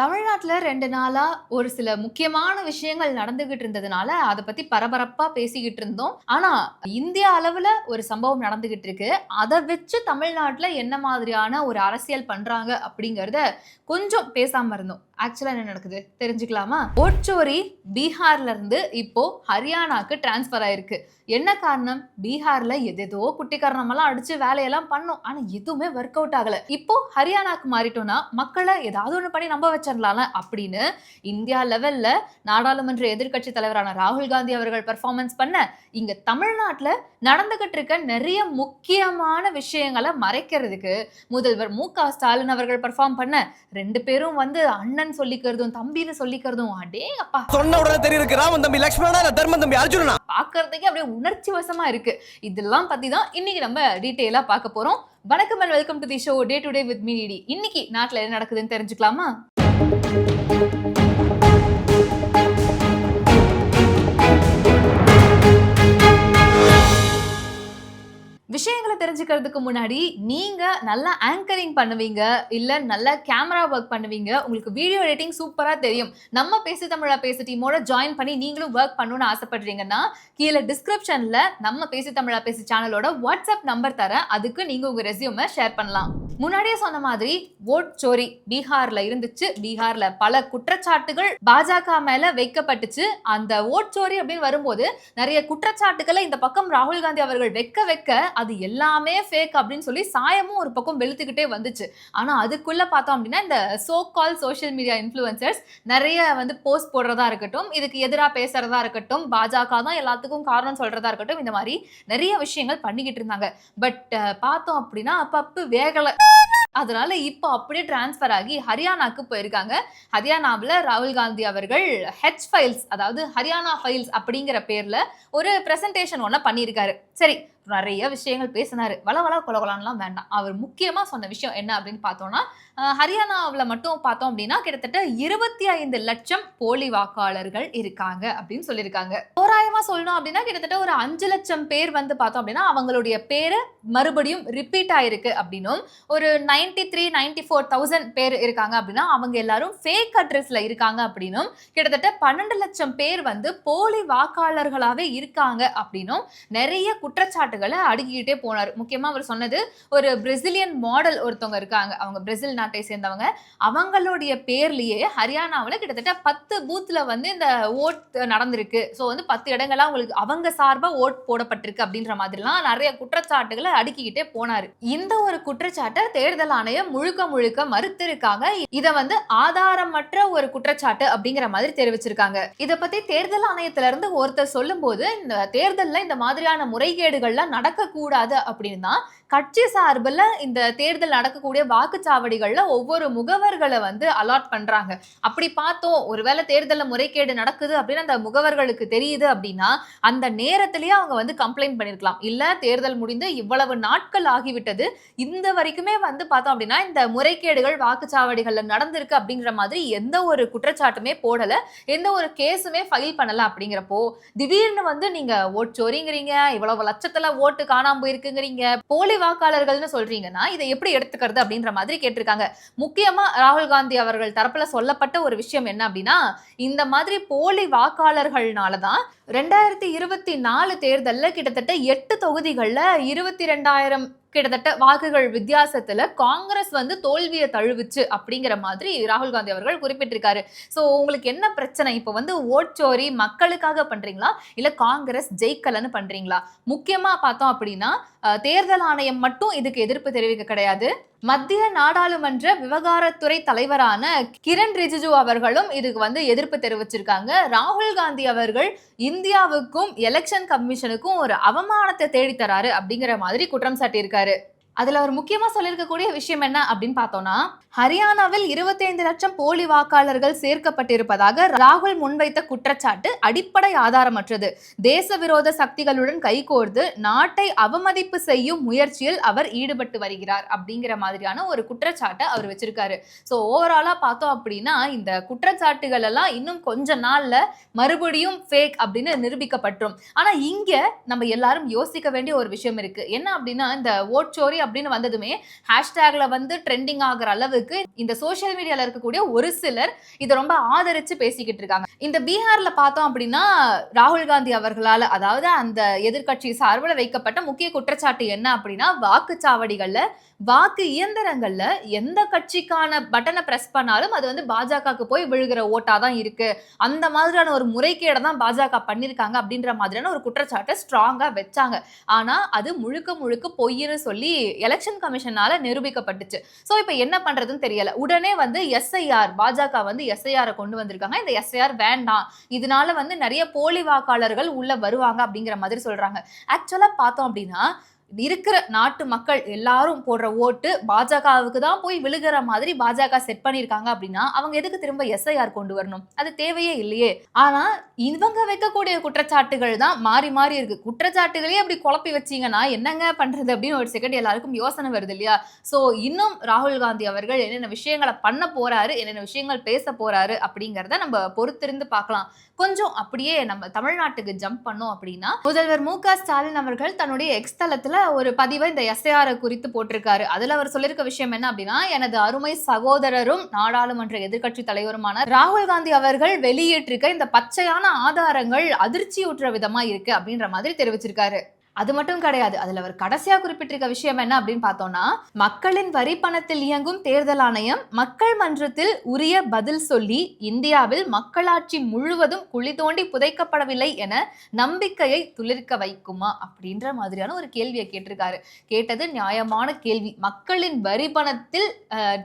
தமிழ்நாட்டில் ரெண்டு நாளாக ஒரு சில முக்கியமான விஷயங்கள் நடந்துகிட்டு இருந்ததுனால, அதை பற்றி பரபரப்பாக பேசிக்கிட்டு இருந்தோம். ஆனால் இந்திய அளவில் ஒரு சம்பவம் நடந்துகிட்டு இருக்கு. அதை வச்சு தமிழ்நாட்டில் என்ன மாதிரியான ஒரு அரசியல் பண்ணுறாங்க அப்படிங்கிறத கொஞ்சம் பேசாமல் இருந்தோம். ஆக்சுவலாக என்ன நடக்குது தெரிஞ்சுக்கலாமா? ஓட்சோரி பீகார்லேருந்து இப்போது ஹரியானாக்கு ட்ரான்ஸ்ஃபர் ஆயிருக்கு. என்ன காரணம்? பீகார்ல எதேதோ குட்டிக்கரணமெல்லாம் அடிச்சு வேலையெல்லாம் பண்ணோம். ஆனா எதுவுமே ஒர்க் அவுட் ஆகல. இப்போ ஹரியானாக்கு மாறிட்டோம்னா, மக்கள ஏதாவது ஒண்ணு பண்ணி நம்ப வச்சிரலாம்ல அப்படின்னு இந்தியா லெவல்ல நாடாளுமன்ற எதிர்க்கட்சி தலைவரான ராகுல் காந்தி அவர்கள் பெர்ஃபார்மன்ஸ் பண்ண, இங்க தமிழ்நாட்டுல நடந்துகிட்டு இருக்க நிறைய முக்கியமான விஷயங்கள மறைக்கிறதுக்கு முதல்வர் மு. க. ஸ்டாலின் அவர்கள் பெர்ஃபார்ம் பண்ண, 2 பேரும் வந்து அண்ணன் சொல்லிக்கிறதும், தம்பின்னு சொல்லிக்கிறதும் அடேங்கப்பா! சொன்ன உடனே தெரியுது ராமன் தம்பி இல்ல தர்மன் தம்பி அர்ஜுனனா பார்க்கறதுக்கே அப்படியே உணர்ச்சி வசமா இருக்கு. இதெல்லாம் பத்தி தான் இன்னைக்கு நம்ம டீட்டெயிலா பார்க்க போறோம். வணக்கம் and welcome to the show day to day with me DD. இன்னைக்கு நாட்டுல என்ன நடக்குதுன்னு தெரிஞ்சுக்கலாமா? விஷயங்களை தெரிஞ்சுக்கிறதுக்கு முன்னாடி, நீங்க நல்லா ஆங்கரிங் பண்ணுவீங்க, இல்ல நல்லா கேமரா ஒர்க் பண்ணுவீங்க, உங்களுக்கு வீடியோ எடிட்டிங் சூப்பரா தெரியும். நம்ம பேசு தமிழா பேசு டீமோட ஜாயின் பண்ணி நீங்களும் ஒர்க் பண்ணணும்னு ஆசைப்படுறீங்கன்னா, கீழே டிஸ்கிரிப்ஷன்ல நம்ம பேசு தமிழா பேசு சேனலோட வாட்ஸ்அப் நம்பர் தரேன். அதுக்கு நீங்க உங்க ரெஸ்யூம ஷேர் பண்ணலாம். முன்னாடியே சொன்ன மாதிரி ஓட் சோரி பீகார்ல இருந்துச்சு. பீகார்ல பல குற்றச்சாட்டுகள் பாஜக மேல வைக்கப்பட்டுச்சு. அந்த ஓட் சோரி அப்படின்னு வரும்போது, நிறைய குற்றச்சாட்டுகளை இந்த பக்கம் ராகுல் காந்தி அவர்கள் வைக்க வைக்க, அது எல்லாமே ஃபேக் அப்படின்னு சொல்லி சாயமும் ஒரு பக்கம் வெளுத்துக்கிட்டே வந்துச்சு. ஆனால் அதுக்குள்ளே பார்த்தோம் அப்படின்னா, இந்த so called social media influencers நிறைய வந்து போஸ்ட் போடுறதா இருக்கட்டும், இதுக்கு எதிராக பேசுறதா இருக்கட்டும், பாஜக தான் எல்லாத்துக்கும் காரணம் சொல்றதா இருக்கட்டும், இந்த மாதிரி நிறைய விஷயங்கள் பண்ணிக்கிட்டு இருந்தாங்க. பட் பார்த்தோம் அப்படின்னா, அப்பப்போ வேகலை அதனால இப்போ அப்படியே ட்ரான்ஸ்ஃபர் ஆகி ஹரியானாக்கு போயிருக்காங்க. ஹரியானாவில் ராகுல் காந்தி அவர்கள் ஹெச் ஃபைல்ஸ் அதாவது ஹரியானா ஃபைல்ஸ் அப்படிங்கிற பேரில் ஒரு ப்ரெசன்டேஷன் ஒன்று பண்ணியிருக்காரு. சரி நிறைய விஷயங்கள் பேசினாரு. வள வள கொலகொலான்லாம் வேண்டாம். அவர் முக்கியமாக சொன்ன விஷயம் என்ன அப்படின்னு பார்த்தோம்னா, ஹரியானாவில் மட்டும் பார்த்தோம் அப்படின்னா, கிட்டத்தட்ட 25 லட்சம் போலி வாக்காளர்கள் இருக்காங்க அப்படின்னு சொல்லியிருக்காங்க. தோராயமா சொல்லணும் அப்படின்னா, கிட்டத்தட்ட ஒரு அஞ்சு லட்சம் பேர் வந்து பார்த்தோம் அப்படின்னா, அவங்களுடைய பேரு மறுபடியும் ரிப்பீட் ஆயிருக்கு அப்படின்னும், ஒரு 93, 94,000 பேர் இருக்காங்க அப்படின்னா, அவங்க எல்லாரும் ஃபேக் அட்ரஸ்ல இருக்காங்க அப்படின்னும், கிட்டத்தட்ட 12 லட்சம் பேர் வந்து போலி வாக்காளர்களாகவே இருக்காங்க அப்படின்னும், நிறைய குற்றச்சாட்டுகளை அடுக்கிக்கிட்டே போனார் முக்கியமாக அவர் சொன்னது, ஒரு பிரேசிலியன் மாடல் ஒருத்தவங்க இருக்காங்க. அவங்க பிரேசில் நாட்டை சேர்ந்தவங்க. அவங்களுடைய பேர்லயே ஹரியானாவில் கிட்டத்தட்ட 10 பூத்ல வந்து இந்த ஓட் நடந்திருக்கு. ஸோ வந்து பத்து இடங்கள்லாம் அவங்களுக்கு அவங்க சார்பாக ஓட் போடப்பட்டிருக்கு அப்படின்ற மாதிரிலாம் நிறைய குற்றச்சாட்டுகளை அடுக்கிக்கிட்டே போனார் இந்த ஒரு குற்றச்சாட்டை தேர்தல் ஆணையம் முழுக்க முழுக்க மறுத்திருக்காங்க. இதை வந்து ஆதாரமற்ற ஒரு குற்றச்சாட்டு அப்படிங்கிற மாதிரி தெரிவிச்சிருக்காங்க. இதை பத்தி தேர்தல் ஆணையத்திலிருந்து ஒருத்தர் சொல்லும்போது, இந்த தேர்தலில் இந்த மாதிரியான முறைகேடுகள்லாம் நடக்கக்கூடாது அப்படின்னு தான் கட்சி சார்பில் இந்த தேர்தல் நடக்கக்கூடிய வாக்குச்சாவடிகளில் ஒவ்வொரு முகவர்களை வந்து அலாட் பண்ணுறாங்க அப்படி பார்த்தோம் ஒருவேளை தேர்தலில் முறைகேடு நடக்குது அப்படின்னு அந்த முகவர்களுக்கு தெரியுது அப்படின்னா, அந்த நேரத்திலேயே அவங்க வந்து கம்ப்ளைண்ட் பண்ணியிருக்கலாம். இல்லை தேர்தல் முடிந்து இவ்வளவு நாட்கள் ஆகிவிட்டது. இந்த வரைக்குமே வந்து பார்த்தோம் அப்படின்னா, இந்த முறைகேடுகள் வாக்குச்சாவடிகளில் நடந்திருக்கு அப்படிங்கிற மாதிரி எந்த ஒரு குற்றச்சாட்டுமே போடலை எந்த ஒரு கேஸுமே ஃபைல் பண்ணலை அப்படிங்கிறப்போ, திடீர்னு வந்து நீங்கள் ஓட் சொறிங்கிறீங்க இவ்வளவு லட்சத்தில் ஓட்டு காணாமல் போயிருக்குங்கிறீங்க, போலி வாக்காளர்கள்னு சொல்றீங்கன்னா, இதை எப்படி எடுத்துக்கிறது அப்படின்ற மாதிரி கேட்டிருக்காங்க. முக்கியமா ராகுல் காந்தி அவர்கள் தரப்புல சொல்லப்பட்ட ஒரு விஷயம் என்ன அப்படின்னா, இந்த மாதிரி போலி வாக்காளர்கள்னால தான் 2024 தேர்தல்ல கிட்டத்தட்ட 8 தொகுதிகள்ல 22,000 கிட்டத்தட்ட வாக்குகள் வித்தியாசத்துல காங்கிரஸ் வந்து தோல்வியை தழுவிச்சு அப்படிங்கிற மாதிரி ராகுல் காந்தி அவர்கள் குறிப்பிட்டிருக்காரு. ஸோ உங்களுக்கு என்ன பிரச்சனை? இப்போ வந்து ஓட்சோரி மக்களுக்காக பண்றீங்களா? இல்ல காங்கிரஸ் ஜெயிக்கலன்னு பண்றீங்களா? முக்கியமா பார்த்தோம் அப்படின்னா, தேர்தல் ஆணையம் மட்டும் இதுக்கு எதிர்ப்பு தெரிவிக்க கிடையாது. மத்திய நாடாளுமன்ற விவகாரத்துறை தலைவரான கிரண் ரிஜிஜு அவர்களும் இதுக்கு வந்து எதிர்ப்பு தெரிவிச்சிருக்காங்க. ராகுல் காந்தி அவர்கள் இந்தியாவுக்கும், எலெக்ஷன் கமிஷனுக்கும் ஒரு அவமானத்தை தேடித்தராரு அப்படிங்கிற மாதிரி குற்றம் சாட்டியிருக்காரு. அதுல அவர் முக்கியமா சொல்லியிருக்கக்கூடிய விஷயம் என்ன அப்படின்னு பார்த்தோம்னா, ஹரியானாவில் 25 லட்சம் போலி வாக்காளர்கள் சேர்க்கப்பட்டிருப்பதாக ராகுல் முன்வைத்த குற்றச்சாட்டு அடிப்படை ஆதாரமற்றது. தேச விரோத சக்திகளுடன் கைகோர்த்து நாட்டை அவமதிப்பு செய்யும் முயற்சியில் அவர் ஈடுபட்டு வருகிறார் அப்படிங்கிற மாதிரியான ஒரு குற்றச்சாட்டை அவர் வச்சிருக்காரு. ஸோ ஓவராலா பார்த்தோம் அப்படின்னா, இந்த குற்றச்சாட்டுகள் எல்லாம் இன்னும் கொஞ்ச நாள்ல மறுபடியும் ஃபேக் அப்படின்னு நிரூபிக்கப்பட்டுரும். ஆனா இங்க நம்ம எல்லாரும் யோசிக்க வேண்டிய ஒரு விஷயம் இருக்கு. என்ன அப்படின்னா, இந்த ஓட் சோரி அப்படின்னு வந்ததுமே ஹேஷ்டேக்ல வந்து ட்ரெண்டிங் ஆகுற அளவுக்கு இந்த சோஷியல் மீடியால இருக்கக்கூடிய ஒரு சிலர் இதை ரொம்ப ஆதரிச்சு பேசிக்கிட்டு இருக்காங்க. இந்த பீகார்ல பார்த்தோம் அப்படின்னா ராகுல் காந்தி அவர்களால அதாவது அந்த எதிர்கட்சி சார்பில் வைக்கப்பட்ட முக்கிய குற்றச்சாட்டு என்ன அப்படின்னா வாக்குச்சாவடிகளில் வாக்கு இயந்திரங்கள்ல எந்த கட்சிக்கான பட்டனை பிரஸ் பண்ணாலும் அது வந்து பாஜகவுக்கு போய் விழுகிற ஓட்டா தான் இருக்கு. அந்த மாதிரியான ஒரு முறைகேடை தான் பாஜக பண்ணியிருக்காங்க அப்படின்ற மாதிரியான ஒரு குற்றச்சாட்டை ஸ்ட்ராங்கா வச்சாங்க. ஆனா அது முழுக்க முழுக்க பொய்னு சொல்லி எலெக்ஷன் கமிஷனால நிரூபிக்கப்பட்டுச்சு. ஸோ இப்போ என்ன பண்றதுன்னு தெரியல. உடனே வந்து எஸ்ஐஆர் பாஜக வந்து எஸ்ஐஆரை கொண்டு வந்திருக்காங்க. இந்த எஸ்ஐஆர் வேண்டாம். இதனால வந்து நிறைய போலி வாக்காளர்கள் உள்ள வருவாங்க அப்படிங்கிற மாதிரி சொல்றாங்க. ஆக்சுவலா பார்த்தோம் அப்படின்னா இருக்கிற நாட்டு மக்கள் எல்லாரும் போடுற ஓட்டு பாஜகவுக்கு தான் போய் விழுகிற மாதிரி பாஜக செட் பண்ணியிருக்காங்க அப்படின்னா அவங்க எதுக்கு திரும்ப எஸ்ஐஆர் கொண்டு வரணும்? அது தேவையே இல்லையே. ஆனா இவங்க வைக்கக்கூடிய குற்றச்சாட்டுகள் தான் மாறி மாறி இருக்கு. குற்றச்சாட்டுகளே அப்படி குழப்பி வச்சீங்கன்னா என்னங்க பண்றது அப்படின்னு ஒரு செகண்ட் எல்லாருக்கும் யோசனை வருது இல்லையா? ஸோ இன்னும் ராகுல் காந்தி அவர்கள் என்னென்ன விஷயங்களை பண்ண போறாரு என்னென்ன விஷயங்கள் பேச போறாரு அப்படிங்கிறத நம்ம பொறுத்திருந்து பார்க்கலாம். கொஞ்சம் அப்படியே நம்ம தமிழ்நாட்டுக்கு ஜம்ப் பண்ணோம் அப்படின்னா முதல்வர் மு க ஸ்டாலின் அவர்கள் தன்னுடைய எக்ஸ் ஒரு பதிவை இந்த எஸ்ஐஆர் குறித்து போட்டிருக்காரு. அதுல அவர் சொல்லியிருக்க விஷயம் என்ன அப்படின்னா எனது அருமை சகோதரரும் நாடாளுமன்ற எதிர்க்கட்சி தலைவருமான ராகுல் காந்தி அவர்கள் வெளியிட்டிருக்க இந்த பச்சையான ஆதாரங்கள் அதிர்ச்சியுற்ற விதமா இருக்கு அப்படின்ற மாதிரி தெரிவிச்சிருக்காரு. அது மட்டும் கிடையாது. அதுல அவர் கடைசியா குறிப்பிட்டிருக்க விஷயம் என்ன அப்படின்னு பார்த்தோம்னா மக்களின் வரி பணத்தில் இயங்கும் தேர்தல் ஆணையம் மக்கள் மன்றத்தில் உரிய பதில் சொல்லி இந்தியாவில் மக்களாட்சி முழுவதும் குழி தோண்டி புதைக்கப்படவில்லை என நம்பிக்கையை துளிர்க்க வைக்குமா அப்படின்ற மாதிரியான ஒரு கேள்வியை கேட்டிருக்காரு. கேட்டது நியாயமான கேள்வி. மக்களின் வரி பணத்தில்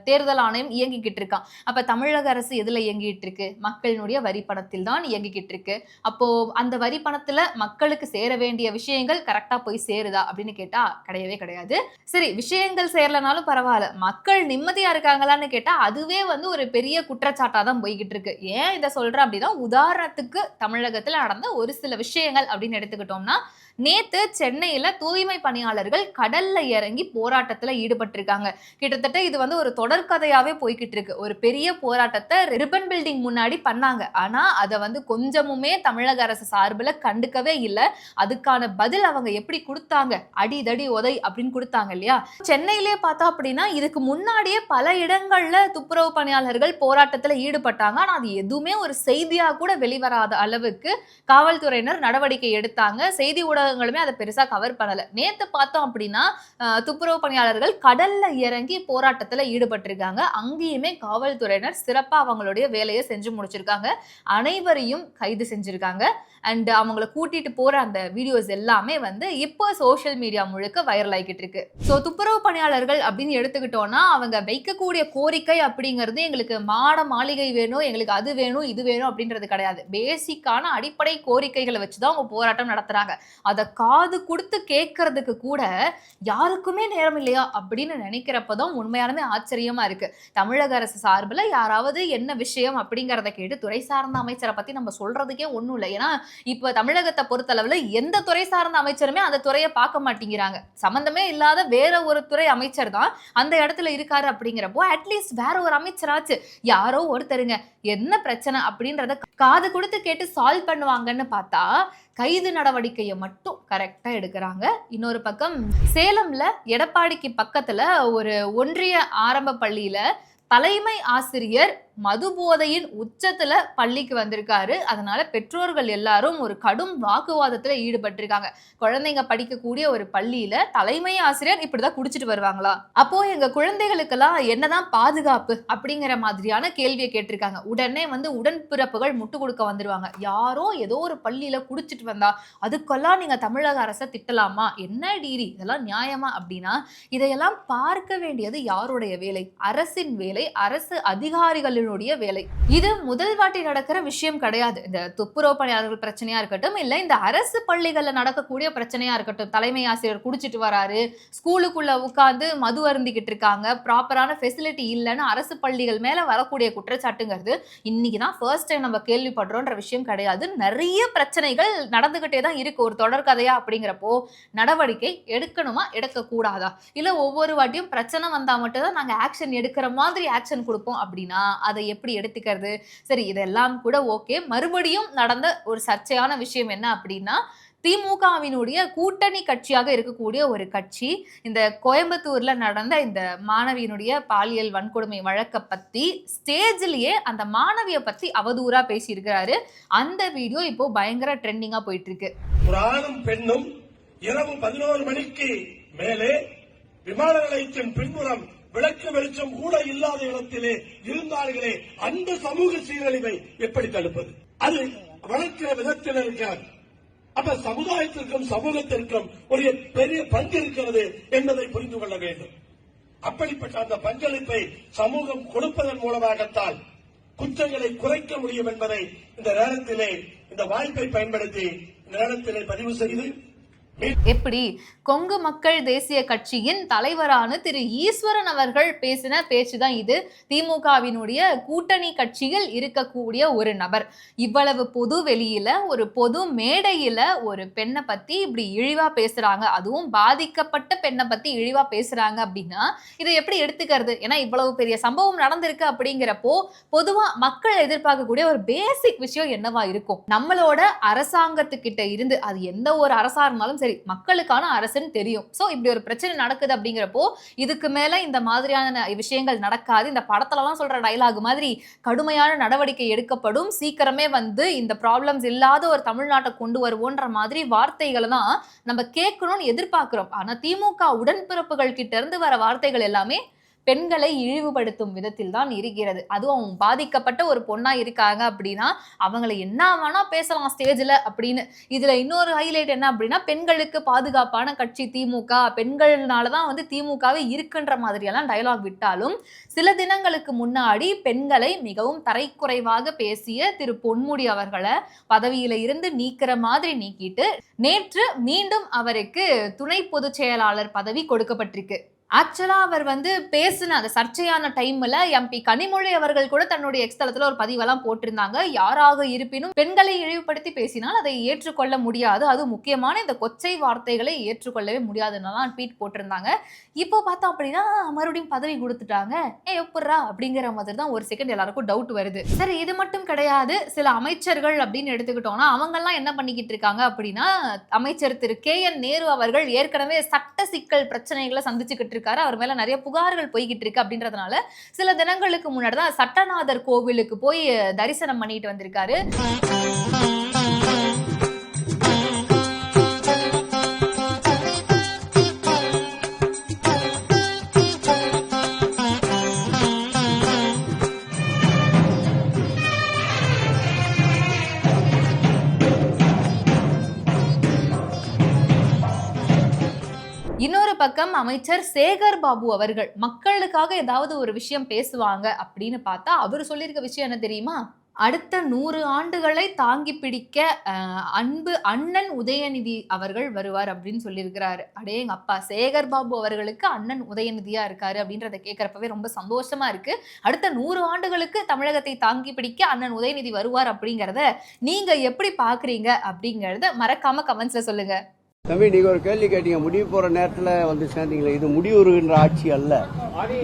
தேர்தல் ஆணையம் இயங்கிக்கிட்டு இருக்கான் அப்ப தமிழக அரசு எதுல இயங்கிட்டு இருக்கு? மக்களினுடைய வரி பணத்தில் தான் இயங்கிக்கிட்டு இருக்கு. அப்போ அந்த வரி பணத்துல மக்களுக்கு சேர வேண்டிய விஷயங்கள் கரெக்ட் போய் சேருதா அப்படின்னு கேட்டா கிடையவே கிடையாது. சரி விஷயங்கள் சேரலனாலும் பரவாயில்ல. மக்கள் நிம்மதியா இருக்காங்களான்னு கேட்டா அதுவே வந்து ஒரு பெரிய குற்றச்சாட்டா தான் போய்கிட்டு இருக்கு. ஏன் இதை சொல்றேன் அப்படின்னா உதாரணத்துக்கு தமிழகத்துல நடந்த ஒரு சில விஷயங்கள் அப்படின்னு எடுத்துக்கிட்டோம்னா நேத்து சென்னையில தூய்மை பணியாளர்கள் கடல்ல இறங்கி போராட்டத்துல ஈடுபட்டிருக்காங்க. கிட்டத்தட்ட இது வந்து ஒரு தொடர்கதையாவே போய்கிட்டு இருக்கு. ஒரு பெரிய போராட்டத்தை ரிப்பன் பில்டிங் முன்னாடி பண்ணாங்க. ஆனா அதை வந்து கொஞ்சமுமே தமிழக அரசு சார்பில் கண்டுக்கவே இல்லை. அதுக்கான பதில் அவங்க எப்படி கொடுத்தாங்க? அடி தடி உதை அப்படின்னு கொடுத்தாங்க இல்லையா? சென்னையிலே பார்த்தா அப்படின்னா இதுக்கு முன்னாடியே பல இடங்கள்ல துப்புரவு பணியாளர்கள் போராட்டத்துல ஈடுபட்டாங்க. ஆனா அது எதுவுமே ஒரு செய்தியா கூட வெளிவராத அளவுக்கு காவல்துறையினர் நடவடிக்கை எடுத்தாங்க. செய்தி ஊடக ஊடகங்களுமே அதை பெருசாக கவர் பண்ணலை. நேற்று பார்த்தோம் அப்படின்னா துப்புரவு பணியாளர்கள் கடலில் இறங்கி போராட்டத்தில் ஈடுபட்டிருக்காங்க. அங்கேயுமே காவல்துறையினர் சிறப்பாக அவங்களுடைய வேலையை செஞ்சு முடிச்சிருக்காங்க. அனைவரையும் கைது செஞ்சுருக்காங்க. அண்ட் அவங்கள கூட்டிட்டு போற அந்த வீடியோஸ் எல்லாமே வந்து இப்போ சோஷியல் மீடியா முழுக்க வைரல் ஆகிக்கிட்டு இருக்கு. ஸோ துப்புரவு பணியாளர்கள் அப்படின்னு எடுத்துக்கிட்டோம்னா அவங்க வைக்கக்கூடிய கோரிக்கை அப்படிங்கிறது எங்களுக்கு மாட மாளிகை வேணும் எங்களுக்கு அது வேணும் இது வேணும் அப்படின்றது கிடையாது. பேசிக்கான அடிப்படை கோரிக்கைகளை வச்சு தான் அவங்க போராட்டம் நடத்துறாங்க. அதை காது கொடுத்து கேட்கறதுக்கு கூட யாருக்குமே நேரம் இல்லையா அப்படின்னு நினைக்கிறப்ப தான் உண்மையாலுமே ஆச்சரியமா இருக்கு. தமிழக அரசு சார்பில் யாராவது என்ன விஷயம் அப்படிங்கிறத கேட்டு துறை சார்ந்த அமைச்சரை பத்தி நம்ம சொல்றதுக்கே ஒன்றும் இல்லை. ஏன்னா இப்போ தமிழகத்தை பொறுத்தளவுல எந்த துறை சார்ந்த அமைச்சருமே அந்த துறையை பார்க்க மாட்டேங்கிறாங்க. சம்பந்தமே இல்லாத வேற ஒரு துறை அமைச்சர் தான் அந்த இடத்துல இருக்காரு அப்படிங்கிறப்போ அட்லீஸ்ட் வேற ஒரு அமைச்சராச்சு. யாரோ ஒருத்தருங்க. என்ன பிரச்சனை அப்படின்றத காது கொடுத்து கேட்டு சால்வ் பண்ணுவாங்கன்னு பார்த்தா கைது நடவடிக்கையை மட்டும் கரெக்டா எடுக்கிறாங்க. இன்னொரு பக்கம் சேலம்ல எடப்பாடிக்கு பக்கத்துல ஒரு ஒன்றிய ஆரம்ப பள்ளியில தலைமை ஆசிரியர் மது போதையின் உச்சத்துல பள்ளிக்கு வந்திருக்காரு. அதனால பெற்றோர்கள் எல்லாரும் ஒரு கடும் வாக்குவாதத்துல ஈடுபட்டிருக்காங்க. குழந்தைங்க படிக்கக்கூடிய ஒரு பள்ளியில தலைமை ஆசிரியர் இப்படிதான் குடிச்சிட்டு வருவாங்களா? அப்போ எங்க குழந்தைகளுக்கெல்லாம் என்னதான் பாதுகாப்பு அப்படிங்கிற மாதிரியான கேள்வியை கேட்டிருக்காங்க. உடனே வந்து உடன்பிறப்புகள் முட்டு கொடுக்க வந்துருவாங்க. யாரோ ஏதோ ஒரு பள்ளியில குடிச்சிட்டு வந்தா அதுக்கெல்லாம் நீங்க தமிழக அரசை திட்டலாமா? என்ன டிகிரி இதெல்லாம் நியாயமா அப்படின்னா இதையெல்லாம் பார்க்க வேண்டியது யாருடைய வேலை? அரசின் வேலை. அரசு அவர்களுடைய வேலை. இது முதல் வாட்டி நடக்கிற விஷயம் கிடையாது. இந்த துப்புரவு பணியாளர்கள் பிரச்சனையா இருக்கட்டும் இல்ல இந்த அரசு பள்ளிகள்ல நடக்கக்கூடிய பிரச்சனையா இருக்கட்டும். தலைமை ஆசிரியர் குடிச்சிட்டு வராரு ஸ்கூலுக்குள்ள உட்கார்ந்து மது அருந்திக்கிட்டு இருக்காங்க ப்ராப்பரான ஃபெசிலிட்டி இல்லைன்னு அரசு பள்ளிகள் மேல வரக்கூடிய குற்றச்சாட்டுங்கிறது இன்னைக்கு தான் ஃபர்ஸ்ட் டைம் நம்ம கேள்விப்படுறோன்ற விஷயம் கிடையாது. நிறைய பிரச்சனைகள் நடந்துகிட்டே தான் இருக்கு. ஒரு தொடர்கதையா அப்படிங்கிறப்போ நடவடிக்கை எடுக்கணுமா எடுக்கக்கூடாதா? இல்ல ஒவ்வொரு வாட்டியும் பிரச்சனை வந்தா மட்டும் தான் நாங்க ஆக்ஷன் எடுக்கிற மாதிரி ஆக்ஷன் கொடுப்போம் அப்படின்னா அதை எப்படி எடுத்துக்கிறது? சரி இதெல்லாம் கூட ஓகே. மறுபடியும் நடந்த ஒரு சர்ச்சையான விஷயம் என்ன அப்படின்னா திமுகவினுடைய கூட்டணி கட்சியாக இருக்கக்கூடிய ஒரு கட்சி இந்த கோயம்புத்தூர்ல நடந்த இந்த மாணவியினுடைய பாலியல் வன்கொடுமை வழக்க பத்தி ஸ்டேஜ்லயே அந்த மாணவிய பத்தி அவதூறா பேசியிருக்கிறாரு. அந்த வீடியோ இப்போ பயங்கர ட்ரெண்டிங்கா போயிட்டு இருக்கு ஒரு ஆணும் பெண்ணும் இரவு பதினோரு மணிக்கு மேலே விமான நிலையத்தின் பின்புறம் விளக்கு வெளிச்சம் கூட இல்லாத இடத்திலே இருந்தார்களே அந்த சமூக சீரழிவை எப்படி தடுப்பது? அது வளர்க்கிற விதத்தில் இருக்கிறார் அப்ப சமுதாயத்திற்கும் சமூகத்திற்கும் ஒரு பெரிய பங்கு இருக்கிறது என்பதை புரிந்து கொள்ள வேண்டும். அப்படிப்பட்ட அந்த பங்களிப்பை சமூகம் கொடுப்பதன் மூலமாகத்தான் குற்றங்களை குறைக்க முடியும் என்பதை இந்த நேரத்திலே இந்த வாய்ப்பை பயன்படுத்தி இந்த நேரத்திலே பதிவு செய்து எப்படி? கொங்கு மக்கள் தேசிய கட்சியின் தலைவரான திரு ஈஸ்வரன் அவர்கள் பேசின பேச்சு தான் இது. திமுகவினுடைய கூட்டணி கட்சியில் இருக்கக்கூடிய ஒரு நபர். இவ்வளவு பொது வெளியில ஒரு பொது மேடையில ஒரு பெண்ணை பத்தி இப்படி இழிவா பேசுறாங்க. அதுவும் பாதிக்கப்பட்ட பெண்ணை பத்தி இழிவா பேசுறாங்க அப்படின்னா இதை எப்படி எடுத்துக்கிறது? ஏன்னா இவ்வளவு பெரிய சம்பவம் நடந்திருக்கு அப்படிங்கிறப்போ பொதுவா மக்கள் எதிர்பார்க்கக்கூடிய ஒரு பேசிக் விஷயம் என்னவா இருக்கும்? நம்மளோட அரசாங்கத்துக்கிட்ட இருந்து அது எந்த ஒரு அரசா இருந்தாலும் சரி மக்களுக்கான அரசுன்னு தெரியும். சோ இப்படி ஒரு பிரச்சனை நடக்குது அப்படிங்கிறப்போ இதுக்கு மேல இந்த மாதிரியான விஷயங்கள் நடக்காது. இந்த படத்துலலாம் சொல்ற டைலாக் மாதிரி கடுமையான நடவடிக்கை எடுக்கப்படும். சீக்கிரமே வந்து இந்த ப்ராப்ளம்ஸ் இல்லாத ஒரு தமிழ்நாட்டை கொண்டு வருவோன்ற மாதிரி வார்த்தைகளை தான் நம்ம கேட்கணும்னு எதிர்பார்க்குறோம். ஆனா திமுக உடன்பிறப்புகள் கிட்ட இருந்து வர வார்த்தைகள் எல்லாமே பெண்களை இழிவுபடுத்தும் விதத்தில் தான் இருக்கிறது. அதுவும் பாதிக்கப்பட்ட ஒரு பொண்ணா இருக்காங்க அப்படின்னா அவங்களை என்ன வேணா பேசலாம் ஸ்டேஜ்ல அப்படின்னு. இதுல இன்னொரு ஹைலைட் என்ன அப்படின்னா பெண்களுக்கு பாதுகாப்பான கட்சி திமுக பெண்கள்னால தான் வந்து திமுகவே இருக்குன்ற மாதிரியெல்லாம் டயலாக் விட்டாலும் சில தினங்களுக்கு முன்னாடி பெண்களை மிகவும் தரைக்குறைவாக பேசிய திரு பொன்முடி அவர்களை பதவியில இருந்து நீக்கிற மாதிரி நீக்கிட்டு நேற்று மீண்டும் அவருக்கு துணை பொதுச் செயலாளர் பதவி கொடுக்கப்பட்டிருக்கு. ஆக்சுவலாக அவர் வந்து பேசின அந்த சர்ச்சையான டைம்ல எம்பி கனிமொழி அவர்கள் கூட தன்னுடைய எக்ஸ்தலத்தில் ஒரு பதிவெல்லாம் போட்டிருந்தாங்க. யாராக இருப்பினும் பெண்களை இழிவுபடுத்தி பேசினால் அதை ஏற்றுக்கொள்ள முடியாது. அது முக்கியமான இந்த கொச்சை வார்த்தைகளை ஏற்றுக்கொள்ளவே முடியாதுன்னெல்லாம் ட்வீட் போட்டிருந்தாங்க. இப்போ பார்த்தா அப்படின்னா மறுபடியும் பதவி கொடுத்துட்டாங்க. ஏ எப்பட்றா அப்படிங்கிற மாதிரி தான் ஒரு செகண்ட் எல்லாருக்கும் டவுட் வருது. சரி இது மட்டும் கிடையாது. சில அமைச்சர்கள் அப்படின்னு எடுத்துக்கிட்டோம்னா அவங்கெல்லாம் என்ன பண்ணிக்கிட்டு இருக்காங்க அப்படின்னா அமைச்சர் திரு கே என் நேரு அவர்கள் ஏற்கனவே சட்ட சிக்கல் பிரச்சனைகளை சந்திச்சுக்கிட்டு இருக்காரு. அவர் மேல நிறைய புகார்கள் போய்கிட்டு இருக்கு அப்படின்றதுனால சில தினங்களுக்கு முன்னாடி தான் சட்டநாதர் கோவிலுக்கு போய் தரிசனம் பண்ணிட்டு வந்திருக்காரு. பக்கம் அமைச்சர் சேகர் பாபு அவர்கள் மக்களுக்காக ஏதாவது ஒரு விஷயம் பேசுவாங்க அப்படின்னு பார்த்தா அவர் சொல்லியிருக்க விஷயம் என்ன தெரியுமா? அடுத்த நூறு ஆண்டுகளை தாங்கி பிடிக்க அன்பு அண்ணன் உதயநிதி அவர்கள் வருவார் அப்படின்னு சொல்லியிருக்கிறாரு. அடே எங்க அப்பா சேகர் பாபு அவர்களுக்கு அண்ணன் உதயநிதியா இருக்காரு அப்படின்றத கேட்கறப்பவே ரொம்ப சந்தோஷமா இருக்கு. அடுத்த நூறு ஆண்டுகளுக்கு தமிழகத்தை தாங்கி பிடிக்க அண்ணன் உதயநிதி வருவார் அப்படிங்கிறத நீங்க எப்படி பாக்குறீங்க அப்படிங்கறத மறக்காம கமெண்ட்ஸ்ல சொல்லுங்க. தம்பி நீங்க ஒரு கேள்வி கேட்டீங்க. முடிவு போற நேரத்துல வந்து சேர்ந்தீங்களே. இது முடிவுறுகின்ற ஆட்சி அல்ல.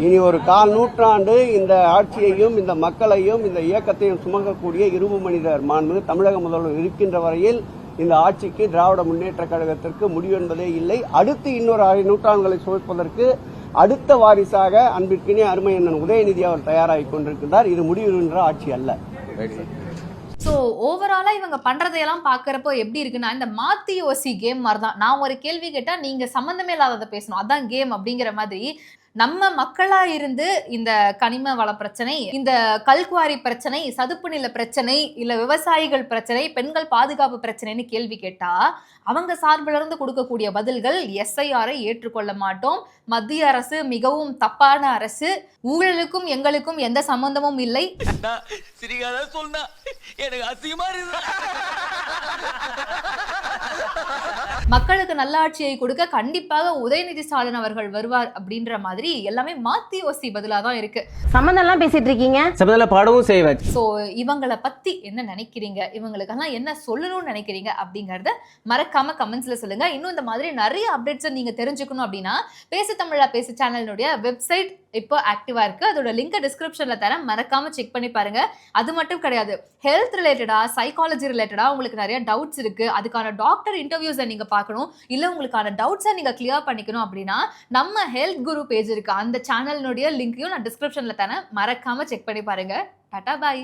இனி ஒரு கால் நூற்றாண்டு இந்த ஆட்சியையும் இந்த மக்களையும் இந்த இயக்கத்தையும் சுமக்கக்கூடிய இரும்பு மனிதர் மாண்பு தமிழக முதல்வர் இருக்கின்ற வரையில் இந்த ஆட்சிக்கு திராவிட முன்னேற்ற கழகத்திற்கு முடிவு என்பதே இல்லை. அடுத்து இன்னொரு அரை நூற்றாண்டுகளை சுமப்பதற்கு அடுத்த வாரிசாக அன்பிற்கினே அருமை அண்ணன் உதயநிதி அவர் தயாராகி கொண்டிருக்கிறார் இது முடிவுகின்ற ஆட்சி அல்ல. ஸோ ஓவராலாக இவங்க பண்ணுறதையெல்லாம் பார்க்குறப்போ எப்படி இருக்குன்னா இந்த மாத்தி யோசி கேம் மாதிரி தான் நான் ஒரு கேள்வி கேட்டால் நீங்கள் சம்மந்தமே இல்லாததை பேசணும். அதான் கேம் அப்படிங்கிற மாதிரி நம்ம மக்களா இருந்து இந்த கனிம வள பிரச்சனை இந்த கல்குவாரி பிரச்சனை சதுப்பு நில பிரச்சனை இல்ல விவசாயிகள் பிரச்சனை பெண்கள் பாதுகாப்பு பிரச்சனைன்னு கேள்வி கேட்டா அவங்க சார்பில் இருந்து கொடுக்கக்கூடிய பதில்கள் எஸ்ஐஆரை ஏற்றுக்கொள்ள மாட்டோம். மத்திய அரசு மிகவும் தப்பான அரசு. ஊழலுக்கும் எங்களுக்கும் எந்த சம்பந்தமும் இல்லை. சொன்னா. எனக்கு அசிங்கமா இருக்கு மக்களுக்கு நல்லாட்சியை கொடுக்க கண்டிப்பாக உதயநிதி ஸ்டாலின் அவர்கள் வருவார் அப்படின்ற மாதிரி எல்லாமே மாத்தி யோசி பதிலா தான் இருக்கு. சம்மந்தம் எல்லாம் பேசிட்டு இருக்கீங்க? சபதத்தில் பாடவும் செய்வேன். சோ இவங்களை பத்தி என்ன நினைக்கிறீங்க? இவங்களுக்கெல்லாம் என்ன சொல்லணும்னு நினைக்கிறீங்க அப்படிங்கறத மறக்காம கமெண்ட்ஸ்ல சொல்லுங்க. இன்னும் இந்த மாதிரி நிறைய அப்டேட்ஸ் நீங்க தெரிஞ்சுக்கணும் அப்படின்னா பேசு தமிழா பேசு சேனலினுடைய வெப்சைட் இப்போ ஆக்டிவா இருக்கு. அதோட லிங்க் டிஸ்கிரிப்ஷன்ல தரேன். மறக்காம செக் பண்ணி பாருங்க. அது மட்டும் கிடையாது. ஹெல்த் ரிலேட்டடா சைக்காலஜி ரிலேட்டடா உங்களுக்கு நிறைய டவுட்ஸ் இருக்கு. அதுக்கான டாக்டர் இன்டர்வியூஸை நீங்க பார்க்கணும். இல்ல உங்களுக்கான டவுட்ஸை நீங்க கிளியர் பண்ணிக்கணும் அப்படின்னா நம்ம ஹெல்த் குரு பேஜ் இருக்கு. அந்த சேனலினுடைய லிங்கையும் நான் டிஸ்கிரிப்ஷன்ல தானே மறக்காம செக் பண்ணி பாருங்க. டாட்டா பாய்